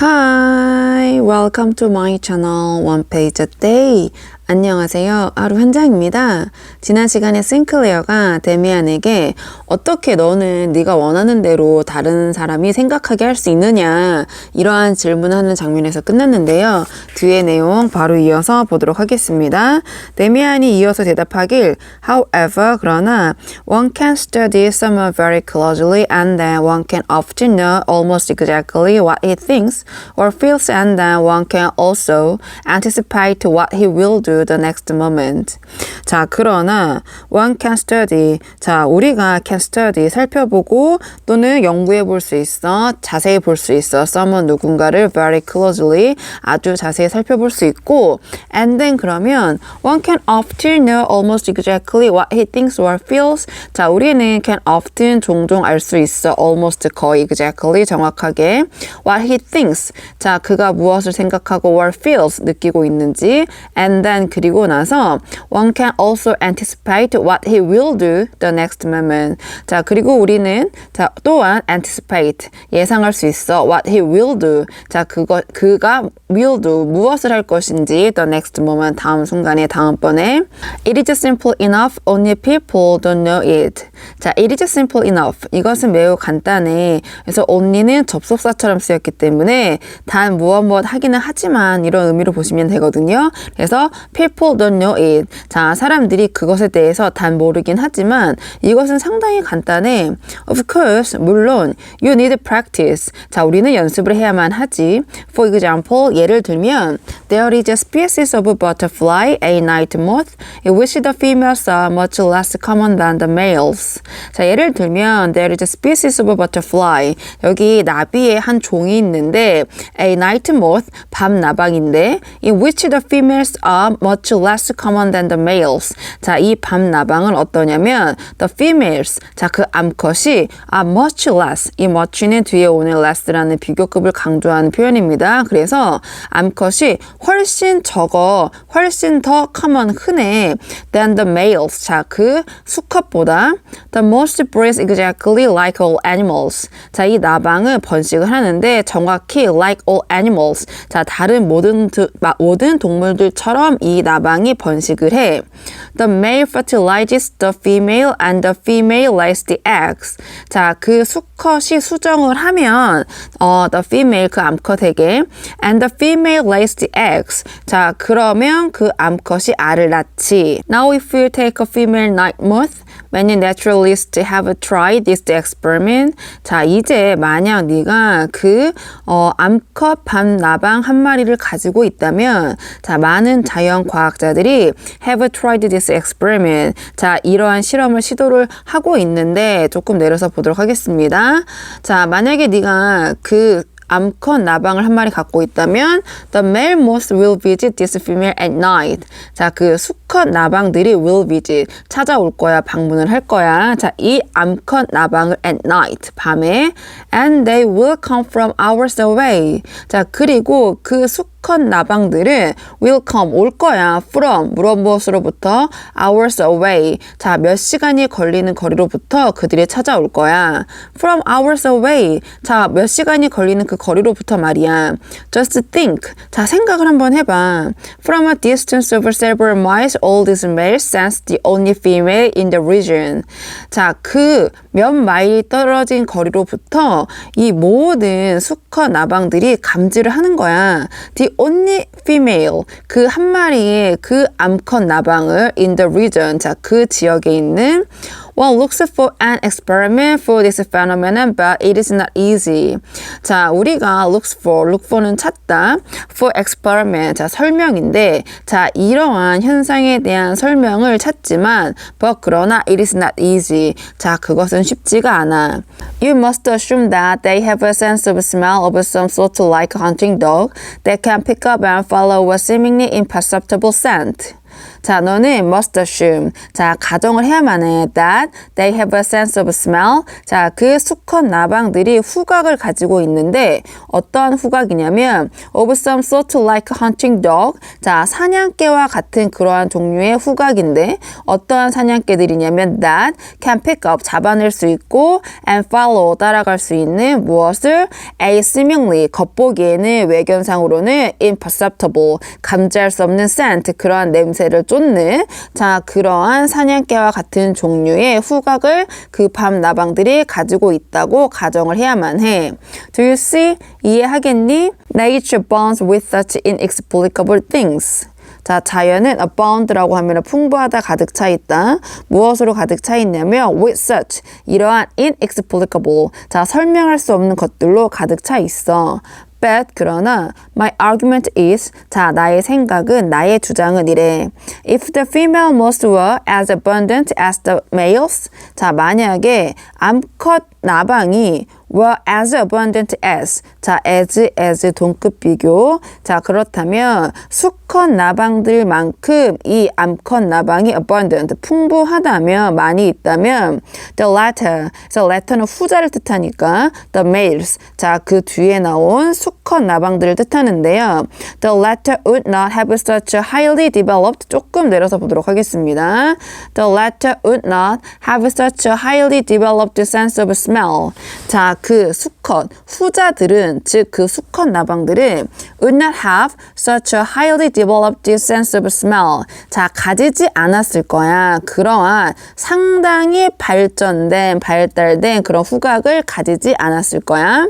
Hi, welcome to my channel One Page a Day. 안녕하세요. 하루 현장입니다. 지난 시간에 싱클레어가 데미안에게 어떻게 너는 네가 원하는 대로 다른 사람이 생각하게 할 수 있느냐 이러한 질문하는 장면에서 끝났는데요. 뒤에 내용 바로 이어서 보도록 하겠습니다. 데미안이 이어서 대답하길 However, 그러나 one can study someone very closely and then one can often know almost exactly what he thinks or feels and then one can also anticipate what he will do the next moment. 자, 그러나 one can study. 자, 우리가 can study 살펴보고 또는 연구해 볼 수 있어. 자세히 볼 수 있어. someone 누군가를 very closely 아주 자세히 살펴볼 수 있고 and then 그러면 one can often know almost exactly what he thinks or feels. 자, 우리는 can often 종종 알 수 있어. almost 거의 exactly 정확하게 what he thinks. 자, 그가 무엇을 생각하고 or feels 느끼고 있는지 and then 그리고 나서 one can also anticipate what he will do the next moment. 자, 그리고 우리는 자, 또한 anticipate 예상할 수 있어 what he will do. 자, 그거 그가 will do 무엇을 할 것인지 the next moment 다음 순간에 다음번에 it is simple enough only people don't know it. 자, it is simple enough. 이것은 매우 간단해. 그래서 only는 접속사처럼 쓰였기 때문에 단 무엇 무엇 하기는 하지만 이런 의미로 보시면 되거든요. 그래서 people don't know it. 자, 사람들이 그것에 대해서 단 모르긴 하지만 이것은 상당히 간단해. Of course, 물론 you need practice. 자, 우리는 연습을 해야만 하지. For example, 예를 들면 there is a species of butterfly, a night moth, in which the females are much less common than the males. 자, 예를 들면 there is a species of butterfly. 여기 나비의 한 종이 있는데 a night moth, 밤 나방인데 in which the females are much less common than the males. 자, 이 밤 나방은 어떠냐면 the females, 자, 그 암컷이 are much less. 이 much는 뒤에 오는 less라는 비교급을 강조하는 표현입니다. 그래서 암컷이 훨씬 적어, 훨씬 더 common, 흔해 than the males. 자, 그 수컷보다 the most breeds exactly like all animals. 자, 이 나방은 번식을 하는데 정확히 like all animals. 자, 다른 모든 드, 모든 동물들처럼 이 나방이 번식을 해. The male fertilizes the female and the female lays the eggs. 자, 그 수컷이 수정을 하면 어, the female 그 암컷에게 and the female lays the eggs. 자, 그러면 그 암컷이 알을 낳지. Now if you take a female night moth, many naturalists have tried this experiment. 자, 이제 만약 네가 그 어, 암컷 밤 나방 한 마리를 가지고 있다면 자, 많은 자연 과학자들이 have tried this experiment. 자, 이러한 실험을 시도를 하고 있는데 조금 내려서 보도록 하겠습니다. 자, 만약에 네가 그 암컷 나방을 한 마리 갖고 있다면 the male moth will visit this female at night. 자, 그 수컷 나방들이 will visit 찾아올 거야, 방문을 할 거야. 자, 이 암컷 나방을 at night 밤에 and they will come from hours away. 자, 그리고 그 수컷 수컷 나방들은 will come 올 거야 from 무엇 무엇으로부터 hours away 자 몇 시간이 걸리는 거리로부터 그들이 찾아올 거야 from hours away 자 몇 시간이 걸리는 그 거리로부터 말이야 just think 자 생각을 한번 해봐 from a distance of several miles all these males sense the only female in the region 자 그 몇 마일이 떨어진 거리로부터 이 모든 수컷 나방들이 감지를 하는 거야 the only female 그 한 마리의 그 암컷 나방을 in the region 자 그 지역에 있는 One looks for an experiment for this phenomenon, but it is not easy. 자, 우리가 looks for, look for는 찾다, for experiment, 자, 설명인데, 자, 이러한 현상에 대한 설명을 찾지만, but 그러나 it is not easy. 자, 그것은 쉽지가 않아. You must assume that they have a sense of smell of some sort like a hunting dog that can pick up and follow a seemingly imperceptible scent. 자, 너는 must assume. 자, 가정을 해야만 해. That they have a sense of smell. 자, 그 수컷 나방들이 후각을 가지고 있는데 어떠한 후각이냐면 of some sort like hunting dog. 자, 사냥개와 같은 그러한 종류의 후각인데 어떠한 사냥개들이냐면 that can pick up 잡아낼 수 있고 and follow 따라갈 수 있는 무엇을 a seemingly 겉보기에는 외견상으로는 imperceptible 감지할 수 없는 scent 그러한 냄새를 쫓는 자 그러한 사냥개와 같은 종류의 후각을 그 밤 나방들이 가지고 있다고 가정을 해야만 해. Do you see? 이해하겠니? Nature bonds with such inexplicable things. 자, 자연은 abound라고 하면 풍부하다, 가득 차 있다. 무엇으로 가득 차 있냐면 with such 이러한 inexplicable 자, 설명할 수 없는 것들로 가득 차 있어. But 그러나 my argument is 자 나의 생각은 나의 주장은 이래 if the female moths were as abundant as the males 자 만약에 암컷 나방이 were as abundant as. 자 as as 동급 비교. 자 그렇다면 수컷 나방들만큼 이 암컷 나방이 abundant 풍부하다면 많이 있다면 the latter. 그래서 latter는 후자를 뜻하니까 the males. 자 그 뒤에 나온 수컷 나방들을 뜻하는데요 the latter would not have such a highly developed 조금 내려서 보도록 하겠습니다 the latter would not have such a highly developed sense of smell 자 그 수컷 후자들은 즉 그 수컷 나방들은 would not have such a highly developed sense of smell 자 가지지 않았을 거야 그러한 상당히 발전된 발달된 그런 후각을 가지지 않았을 거야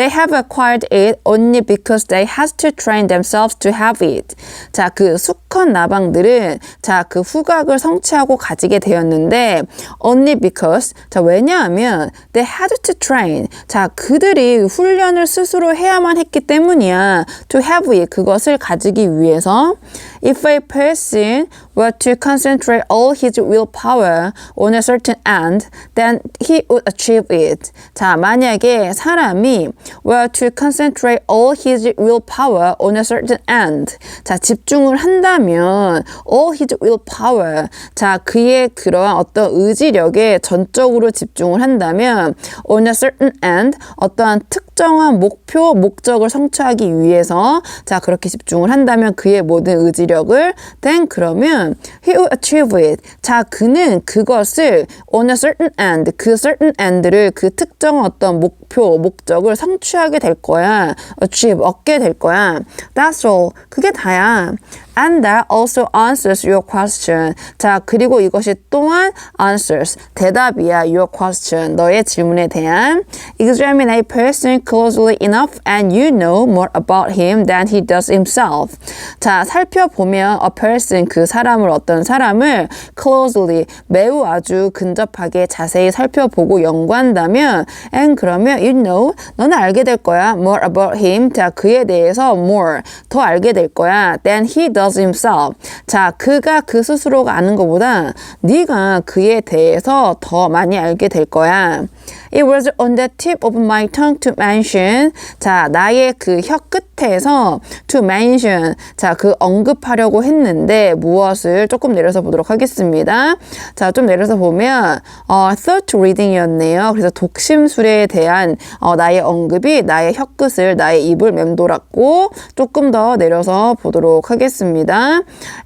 They have acquired it only because they had to train themselves to have it. 자, 그 수컷 나방들은 자, 그 후각을 성취하고 가지게 되었는데 only because 자, 왜냐하면 they had to train. 자, 그들이 훈련을 스스로 해야만 했기 때문이야. to have it. 그것을 가지기 위해서 if a person were to concentrate all his willpower on a certain end, then he would achieve it. 자, 만약에 사람이 were to concentrate all his willpower on a certain end. 자, 집중을 한다면 all his willpower. 자, 그의 그러한 어떤 의지력에 전적으로 집중을 한다면 on a certain end 어떠한 특정한 목표, 목적을 성취하기 위해서 자, 그렇게 집중을 한다면 그의 모든 의지력 을 then 그러면 he will achieve it. 자, 그는 그것을 on a certain end, 그 certain end를 그 특정 어떤 목표, 목적을 성취하게 될 거야. achieve, 얻게 될 거야. That's all. 그게 다야. And that also answers your question. 자, 그리고 이것이 또한 answers, 대답이야. Your question, 너의 질문에 대한. Examine a person closely enough and you know more about him than he does himself. 자, 살펴보면 a person, 그 사람을 어떤 사람을 closely, 매우 아주 근접하게 자세히 살펴보고 연구한다면 and 그러면 you know, 너는 알게 될 거야. more about him. 자, 그에 대해서 more, 더 알게 될 거야. than he does himself. 자, 그가 그 스스로가 아는 것보다 네가 그에 대해서 더 많이 알게 될 거야. It was on the tip of my tongue to mention. 자, 나의 그 혀끝 에서 to mention. 자, 그 언급하려고 했는데 무엇을 조금 내려서 보도록 하겠습니다. 자, 좀 내려서 보면 어, third reading이었네요. 그래서 독심술에 대한 어, 나의 언급이 나의 혀 끝을 나의 입을 맴돌았고 조금 더 내려서 보도록 하겠습니다.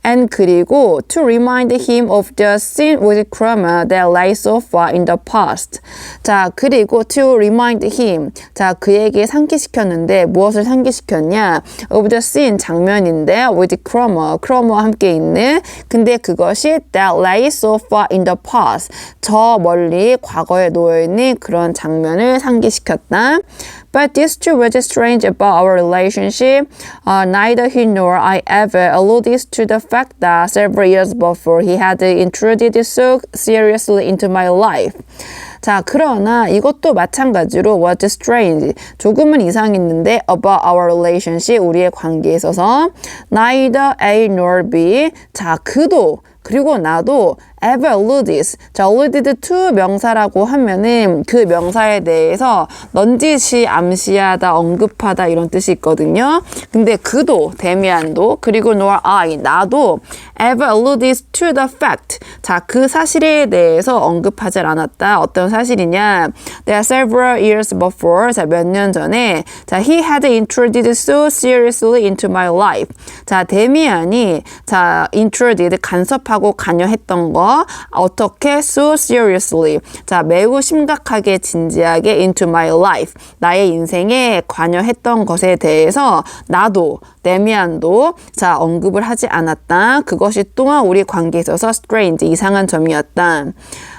And 그리고 to remind him of the scene with Kramer that lay so far in the past. 자, 그리고 to remind him. 자, 그에게 상기시켰는데 무엇을 상기시켰 냐? of the scene 장면인데 with Kramer, Kramer와 함께 있는 근데 그것이 that lay so far in the past. 저 멀리 과거에 놓여 있는 그런 장면을 상기시켰다. But two were just strange about our relationship. Uh, neither he nor I ever alluded to the fact that several years before he had intruded so seriously into my life. 자, 그러나 이것도 마찬가지로 was strange. 조금은 이상했는데 about our relationship, 우리의 관계에 있어서 neither A nor B. 자, 그도 그리고 나도 ever alludes. 자, alluded to 명사라고 하면은 그 명사에 대해서 넌지시 암시하다, 언급하다 이런 뜻이 있거든요. 근데 그도, 데미안도, 그리고 nor I, 나도 ever alludes to the fact. 자, 그 사실에 대해서 언급하지 않았다. 어떤 사실이냐? There are several years before. 자, 몇 년 전에. 자, he had intruded so seriously into my life. 자, 데미안이 자, intruded 간섭하고 관여했던 거 어떻게 so seriously. 자, 매우 심각하게 진지하게 into my life. 나의 인생에 관여했던 것에 대해서 나도 데미안도 자, 언급을 하지 않았다. 그것이 또한 우리 관계에 있어서 strange 이상한 점이었다.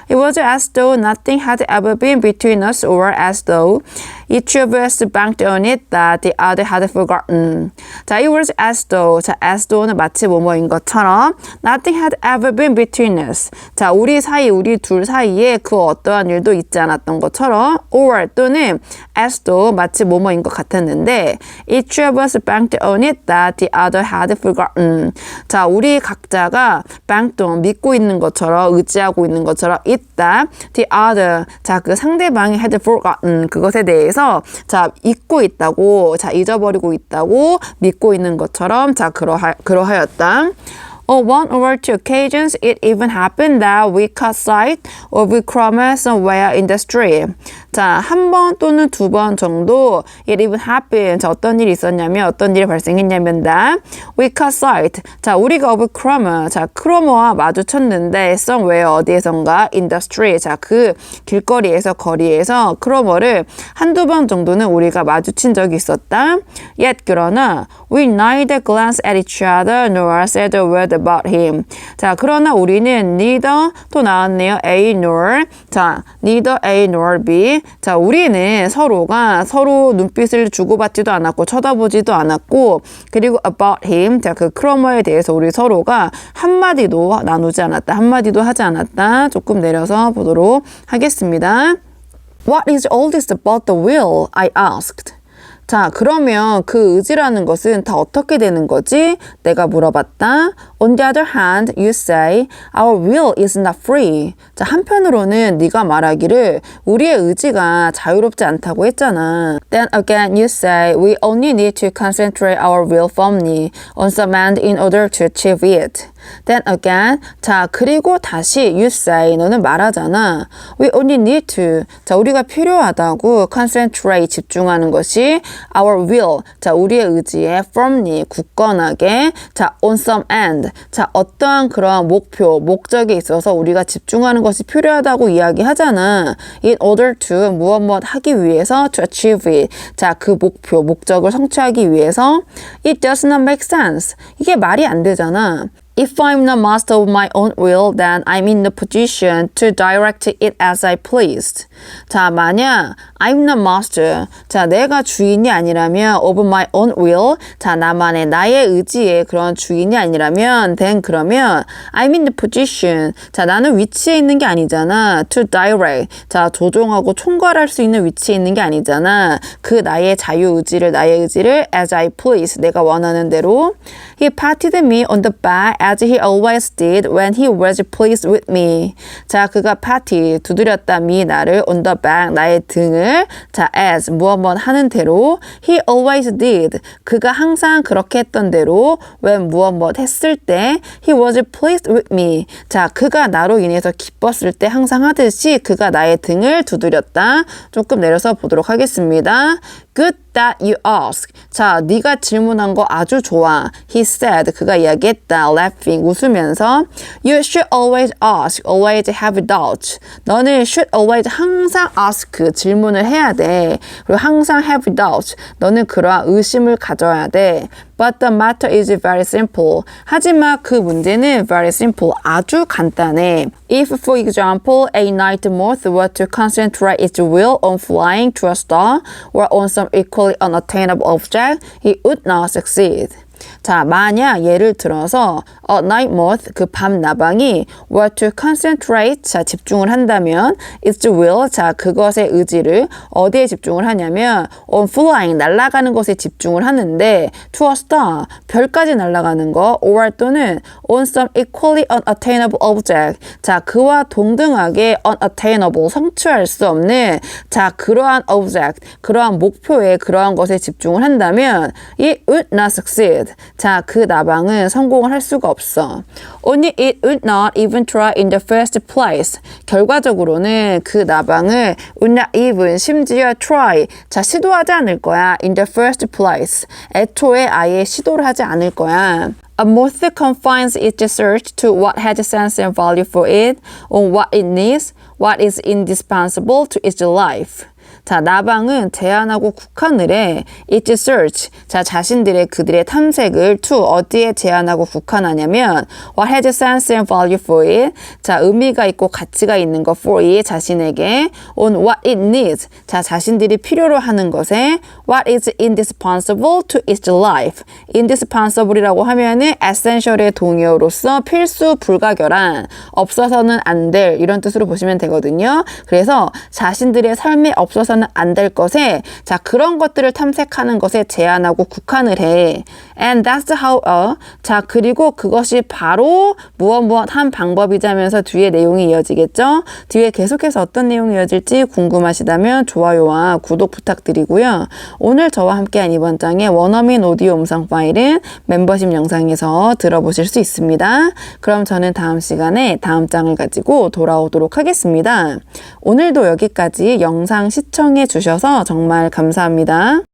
It was as though nothing had ever been between us or as though each of us banked on it that the other had forgotten. 자, it was as though, 자, as though는 마치 뭐뭐인 것처럼 nothing had ever been between us. 자, 우리 사이, 우리 둘 사이에 그 어떠한 일도 있지 않았던 것처럼 or 또는 as though 마치 뭐뭐인 것 같았는데 each of us banked on it that the other had forgotten. 자, 우리 각자가 banked on, 믿고 있는 것처럼 의지하고 있는 것처럼 있다. The other, 자, 그 상대방이 had forgotten 그것에 대해서 자, 잊고 있다고, 자, 잊어버리고 있다고 믿고 있는 것처럼 자, 그러하, 그러하였다. On one or two occasions, it even happened that we caught sight of Chroma somewhere in the street. 자, 한 번 또는 두 번 정도 it even happened. 자, 어떤 일이 있었냐면 어떤 일이 발생했냐면 that we caught sight. 자, 우리가 of Chroma. 자, 크로머와 마주쳤는데 somewhere 어디에선가 in the street. 자, 그 길거리에서 거리에서 크로머를 한두 번 정도는 우리가 마주친 적이 있었다. Yet 그러나 we neither glanced at each other nor said a word about him. 자, 그러나 우리는 neither 또 나왔네요. A nor. 자, neither A nor B. 자, 우리는 서로가 서로 눈빛을 주고받지도 않았고 쳐다보지도 않았고 그리고 about him. 자, 그 크로머에 대해서 우리 서로가 한마디도 나누지 않았다. 한마디도 하지 않았다. 조금 내려서 보도록 하겠습니다. What is all this about the will? I asked. 자, 그러면 그 의지라는 것은 다 어떻게 되는 거지? 내가 물어봤다. On the other hand, you say, our will is not free. 자, 한편으로는 네가 말하기를 우리의 의지가 자유롭지 않다고 했잖아. Then again, you say, we only need to concentrate our will firmly on some end in order to achieve it. Then again, 자 그리고 다시 you say 너는 말하잖아. We only need to. 자 우리가 필요하다고 concentrate 집중하는 것이 our will. 자 우리의 의지에 firmly 굳건하게 자 on some end. 자 어떠한 그런 목표 목적에 있어서 우리가 집중하는 것이 필요하다고 이야기하잖아. In order to 무엇 무엇 하기 위해서 to achieve it. 자 그 목표 목적을 성취하기 위해서 it does not make sense. 이게 말이 안 되잖아. If I'm not master of my own will, then I'm in the position to direct it as I pleased. 자, 만약 I'm not master. 자, 내가 주인이 아니라면 of my own will. 자, 나만의 나의 의지의 그런 주인이 아니라면 then 그러면 I'm in the position. 자, 나는 위치에 있는 게 아니잖아. to direct. 자, 조종하고 총괄할 수 있는 위치에 있는 게 아니잖아. 그 나의 자유 의지를 나의 의지를 as I please. 내가 원하는 대로. He patted me on the back as he always did when he was pleased with me. 자, 그가 파티 두드렸다 미 나를 on the back 나의 등을 자 as 무엇 무엇 하는 대로 he always did 그가 항상 그렇게 했던 대로 when 무엇 무엇 했을 때 he was pleased with me. 자, 그가 나로 인해서 기뻤을 때 항상 하듯이 그가 나의 등을 두드렸다. 조금 내려서 보도록 하겠습니다. Good that you ask. 자, 네가 질문한 거 아주 좋아. He said. 그가 이야기했다. Laughing. 웃으면서. You should always ask. Always have doubts. 너는 should always 항상 ask. 질문을 해야 돼. 그리고 항상 have doubts. 너는 그러한 의심을 가져야 돼. But the matter is very simple. 하지만 그 문제는 very simple. 아주 간단해. If, for example, a night moth were to concentrate its will on flying to a star or on some equally unattainable object, it would not succeed. 자, 만약 예를 들어서 a night moth 그 밤 나방이 were to concentrate 자 집중을 한다면 its will 자 그것의 의지를 어디에 집중을 하냐면 on flying 날아가는 것에 집중을 하는데 to a star 별까지 날아가는 거 or 또는 on some equally unattainable object 자 그와 동등하게 unattainable 성취할 수 없는 자 그러한 object 그러한 목표에 그러한 것에 집중을 한다면 it would not succeed 자 그 나방은 성공을 할 수가 없어 only it would not even try in the first place 결과적으로는 그 나방을 would not even 심지어 try 자 시도하지 않을 거야 in the first place 애초에 아예 시도를 하지 않을 거야 A moth confines its search to what has sense and value for it, on what it needs, what is indispensable to its life. 자, 나방은 제한하고 국한을 해. its search. 자, 자신들의 그들의 탐색을 to 어디에 제한하고 국한하냐면 what has sense and value for it. 자, 의미가 있고 가치가 있는 것 for it 자신에게 on what it needs. 자, 자신들이 필요로 하는 것에 what is indispensable to its life. indispensable이라고 하면은 essential의 동의어로서 필수 불가결한 없어서는 안 될 이런 뜻으로 보시면 되거든요. 그래서 자신들의 삶에 없어서 는 안 될 것에 자 그런 것들을 탐색하는 것에 제한하고 국한을 해. And that's how a 자 그리고 그것이 바로 무엇 무엇 한 방법이자면서 뒤에 내용이 이어지겠죠. 뒤에 계속해서 어떤 내용이 이어질지 궁금하시다면 좋아요와 구독 부탁드리고요. 오늘 저와 함께한 이번 장의 원어민 오디오 음성 파일은 멤버십 영상에서 들어보실 수 있습니다. 그럼 저는 다음 시간에 다음 장을 가지고 돌아오도록 하겠습니다. 오늘도 여기까지 영상 시청해 주셔서 정말 감사합니다.